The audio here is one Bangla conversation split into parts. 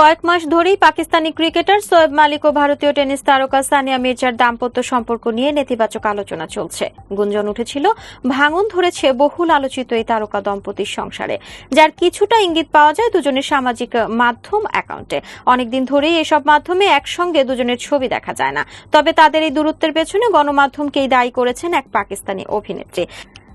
কয়েক মাস ধরেই পাকিস্তানি ক্রিকেটার সোয়েব মালিক ও ভারতীয় টেনিস তারকা সানিয়া মির্জার দাম্পত্য সম্পর্ক নিয়ে নেতিবাচক আলোচনা চলছে। গুঞ্জন উঠেছিল, ভাঙন ধরেছে বহুল আলোচিত এই তারকা দম্পতির সংসারে। যার কিছুটা ইঙ্গিত পাওয়া যায় দুজনের সামাজিক মাধ্যম অ্যাকাউন্টে। অনেকদিন ধরেই এসব মাধ্যমে একসঙ্গে দুজনের ছবি দেখা যায় না। তবে তাদের এই দূরত্বের পেছনে গণমাধ্যমকেই দায়ী করেছেন এক পাকিস্তানি অভিনেত্রী।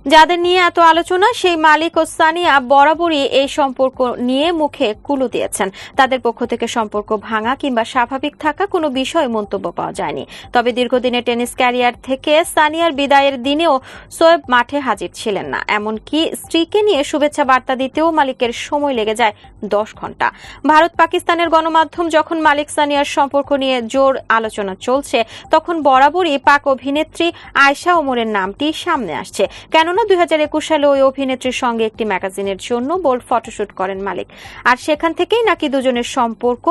যাদের নিয়ে এত আলোচনা, সেই মালিক ও সানিয়া বরাবরই এই সম্পর্ক নিয়ে মুখে কুলু দিয়েছেন। তাদের পক্ষ থেকে সম্পর্ক ভাঙা কিংবা স্বাভাবিক থাকা কোনো বিষয়ে মন্তব্য পাওয়া যায়নি। তবে দীর্ঘদিনের টেনিস ক্যারিয়ার থেকে সানিয়ার বিদায়ের দিনেও সোয়েব মাঠে হাজির ছিলেন না। এমনকি স্ত্রীকে নিয়ে শুভেচ্ছা বার্তা দিতেও মালিকের সময় লেগে যায় দশ ঘণ্টা। ভারত পাকিস্তানের গণমাধ্যম যখন মালিক সানিয়ার সম্পর্ক নিয়ে জোর আলোচনা চলছে, তখন বরাবরই পাক অভিনেত্রী আয়শা ওমরের নামটি সামনে আসছে। কেননা দুই সালে ওই অভিনেত্রীর সঙ্গে একটি ম্যাগাজিনের জন্য বোল্ড ফটোশুট করেন মালিক। আর সেখান থেকেই নাকি দুজনের সম্পর্ক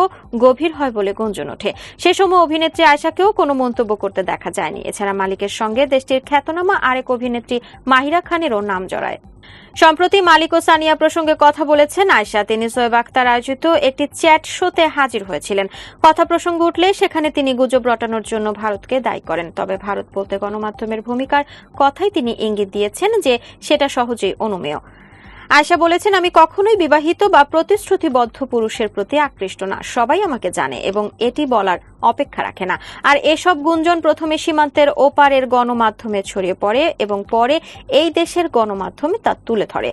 গভীর হয় বলে গুঞ্জন ওঠে। সে সময় অভিনেত্রী আয়শাকেও কোনো মন্তব্য করতে দেখা যায়নি। এছাড়া মালিকের সঙ্গে দেশটির খ্যাতনামা আরেক অভিনেত্রী মাহিরা খানেরও নাম জড়ায়। সম্প্রতি মালিক ও সানিয়া প্রসঙ্গে কথা বলেছেন আয়সা তিনি সোয়েব আক্তার আয়োজিত একটি চ্যাট শোতে হাজির হয়েছিলেন। কথা প্রসঙ্গ উঠলে সেখানে তিনি গুজব রটানোর জন্য ভারতকে দায়ী করেন। তবে ভারত বলতে গণমাধ্যমের ভূমিকার কথাই তিনি ইঙ্গিত দিয়েছেন যে সেটা সহজেই অনুমেয়। আয়শা বলেছেন, আমি কখনোই বিবাহিত বা প্রতিশ্রুতিবদ্ধ পুরুষের প্রতি আকৃষ্ট না। সবাই আমাকে জানে এবং এটি বলার অপেক্ষা রাখে না। আর এসব গুঞ্জন প্রথমে সীমান্তের ওপারের গণমাধ্যমে ছড়িয়ে পড়ে এবং পরে এই দেশের গণমাধ্যমে তা তুলে ধরে।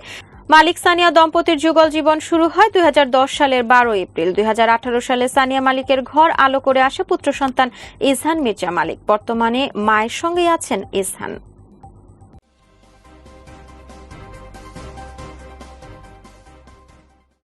মালিক সানিয়া দম্পতির যুগল জীবন শুরু হয় দুই হাজার দশ সালের বারো এপ্রিল। দুই হাজার আঠারো সালে সানিয়া মালিকের ঘর আলো করে আসে পুত্র সন্তান ইসহান মির্জা মালিক। বর্তমানে মায়ের সঙ্গেই আছেন ইসহান।